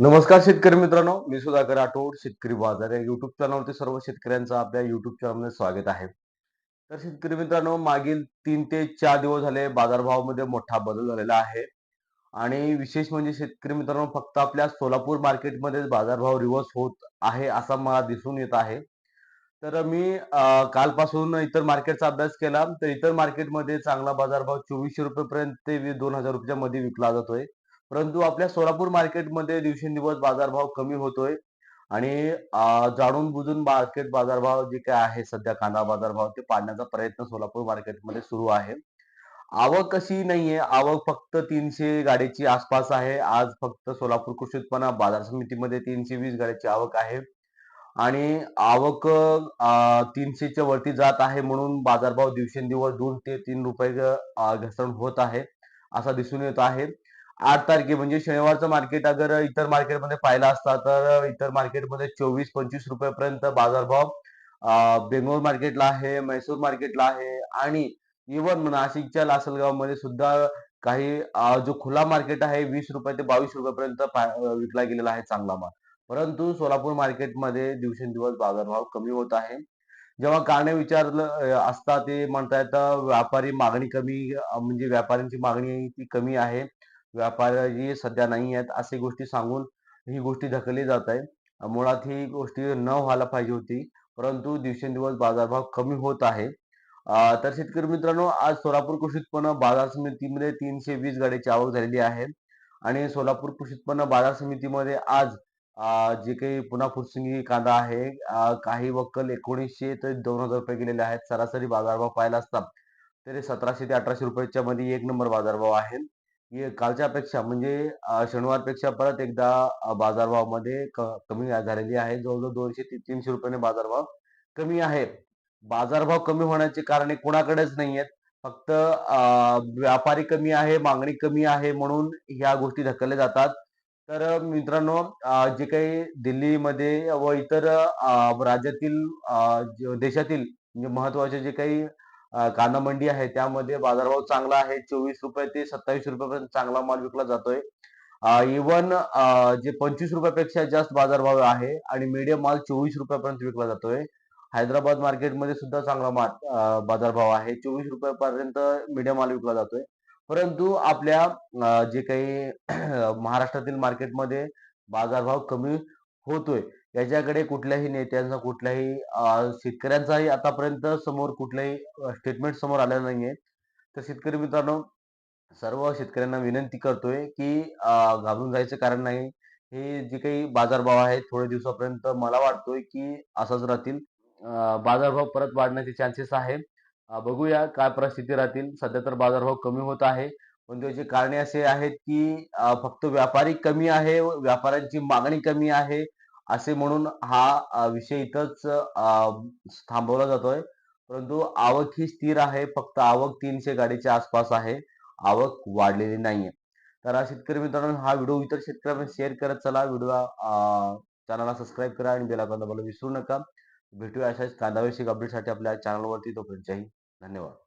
नमस्कार शेतकरी मित्रांनो मी सुधाकर राठोड शेतकरी बाजार या युट्यूब चॅनलवरती सर्व शेतकऱ्यांचं आपल्या युट्यूब चॅनलमध्ये स्वागत आहे. तर शेतकरी मित्रांनो मागील तीन ते चार दिवस झाले बाजारभावामध्ये मोठा बदल झालेला आहे. आणि विशेष म्हणजे शेतकरी मित्रांनो फक्त आपल्या सोलापूर मार्केटमध्ये बाजारभाव रिव्हर्स होत आहे असा मला दिसून येत आहे. तर मी कालपासून इतर मार्केटचा अभ्यास केला. तर इतर मार्केटमध्ये चांगला बाजारभाव चोवीसशे रुपयेपर्यंत ते दोन हजार रुपयाच्या मध्ये विकला जातोय. परंतु आपल्या सोलापूर मार्केटमध्ये दिवसेंदिवस बाजारभाव कमी होतोय. आणि जाणून बुजून मार्केट बाजारभाव जे काय आहे सध्या कांदा बाजारभाव ते पाडण्याचा प्रयत्न सोलापूर मार्केटमध्ये सुरू आहे. आवक कशी नाहीये. आवक फक्त तीनशे गाडीची आसपास आहे. आज फक्त सोलापूर कृषी उत्पन्न बाजार समितीमध्ये तीनशे वीस गाडीची आवक आहे. आणि आवक तीनशेच्या वरती जात आहे म्हणून बाजारभाव दिवसेंदिवस दोन ते तीन रुपये घसरण होत आहे असा दिसून येत आहे. आठ तारखे म्हणजे शनिवारचं मार्केट अगर इतर मार्केटमध्ये पाहिला असता तर इतर मार्केटमध्ये चोवीस पंचवीस रुपयापर्यंत बाजारभाव बेंगलोर मार्केटला आहे म्हैसूर मार्केटला आहे आणि इव्हन नाशिकच्या लासलगावमध्ये सुद्धा काही जो खुला मार्केट आहे वीस रुपये ते बावीस रुपयापर्यंत विकला गेलेला आहे चांगला माल. परंतु सोलापूर मार्केटमध्ये दिवसेंदिवस बाजारभाव कमी होत आहे. जेव्हा कारणे विचारलं असता ते म्हणतायत अ, व्यापारी मागणी कमी म्हणजे व्यापाऱ्यांची मागणी ती कमी आहे. व्यापारी सध्या नाही आहेत असे गोष्टी सांगून ही गोष्टी ढकलली जात आहे मुळात ही गोष्टी न व्हायला पाहिजे होती परंतु दिवसेंदिवस बाजारभाव कमी होत आहे. तर शेतकरी मित्रांनो आज सोलापूर कृषी उत्पन्न बाजार समितीमध्ये तीनशे वीस गाडीची आवक झालेली आहे. आणि सोलापूर कृषी उत्पन्न बाजार समितीमध्ये आज जे काही पुन्हा फुरसिंगी कांदा आहे काही वक्कल एकोणीसशे ते दोन हजार रुपये गेलेले आहेत सरासरी बाजारभाव पाहिला असता तरी सतराशे ते अठराशे रुपयाच्या मध्ये एक नंबर बाजारभाव आहे. कालच्यापेक्षा कालच्या म्हणजे शनिवारपेक्षा परत एकदा बाजारभावामध्ये क- कमी झालेली आहे. जवळजवळ दोनशे ते तीनशे रुपयाने बाजारभाव कमी आहे बाजारभाव कमी होण्याचे कारणे कोणाकडेच नाही आहेत फक्त व्यापारी कमी आहे मागणी कमी आहे म्हणून ह्या गोष्टी ढकलल्या जातात. तर मित्रांनो जे काही दिल्लीमध्ये व इतर राज्यातील देशातील म्हणजे महत्त्वाचे जे काही कांदा मंडी आहे. त्यामध्ये बाजारभाव चांगला आहे. चोवीस रुपये ते सत्तावीस रुपयापर्यंत चांगला माल विकला जातोय. इवन जे पंचवीस रुपयापेक्षा जास्त बाजारभाव आहे आणि मीडियम माल चोवीस रुपयापर्यंत विकला जातोय. हैदराबाद मार्केटमध्ये सुद्धा चांगला माल बाजारभाव आहे. चोवीस रुपयापर्यंत मीडियम माल विकला जातोय. परंतु आपल्या जे काही महाराष्ट्रातील मार्केटमध्ये बाजारभाव कमी होतोय. याच्याकडे कुठल्याही नेत्यांचा कुठल्याही शेतकऱ्यांचाही आतापर्यंत समोर कुठलाही स्टेटमेंट समोर आलेला नाहीये. तर शेतकरी मित्रांनो सर्व शेतकऱ्यांना विनंती करतोय की घाबरून जायचं कारण नाही. हे जे काही बाजारभाव आहेत थोड्या दिवसापर्यंत मला वाटतोय की असंच राहतील. बाजारभाव परत वाढण्याचे चान्सेस आहे बघूया काय परिस्थिती राहतील. सध्या तर बाजारभाव कमी होत आहे. म्हणजे पण त्याची कारणे असे आहेत की फक्त व्यापारी कमी आहे व व्यापाऱ्यांची मागणी कमी आहे असे म्हणून हा विषय इथंच थांबवला जातोय. परंतु आवक ही स्थिर आहे फक्त आवक तीनशे गाडीच्या आसपास आहे. आवक वाढलेली नाहीये. तर हा शेतकरी मित्रांनो हा व्हिडिओ इतर शेतकऱ्यांना शेअर करत चला. व्हिडिओ चॅनलला सबस्क्राईब करा आणि बेल आयकॉन दाबायला विसरू नका. भेटूया अशाच कांदाविषयक अपडेटसाठी आपल्या चॅनलवरती तोपर्यंत धन्यवाद.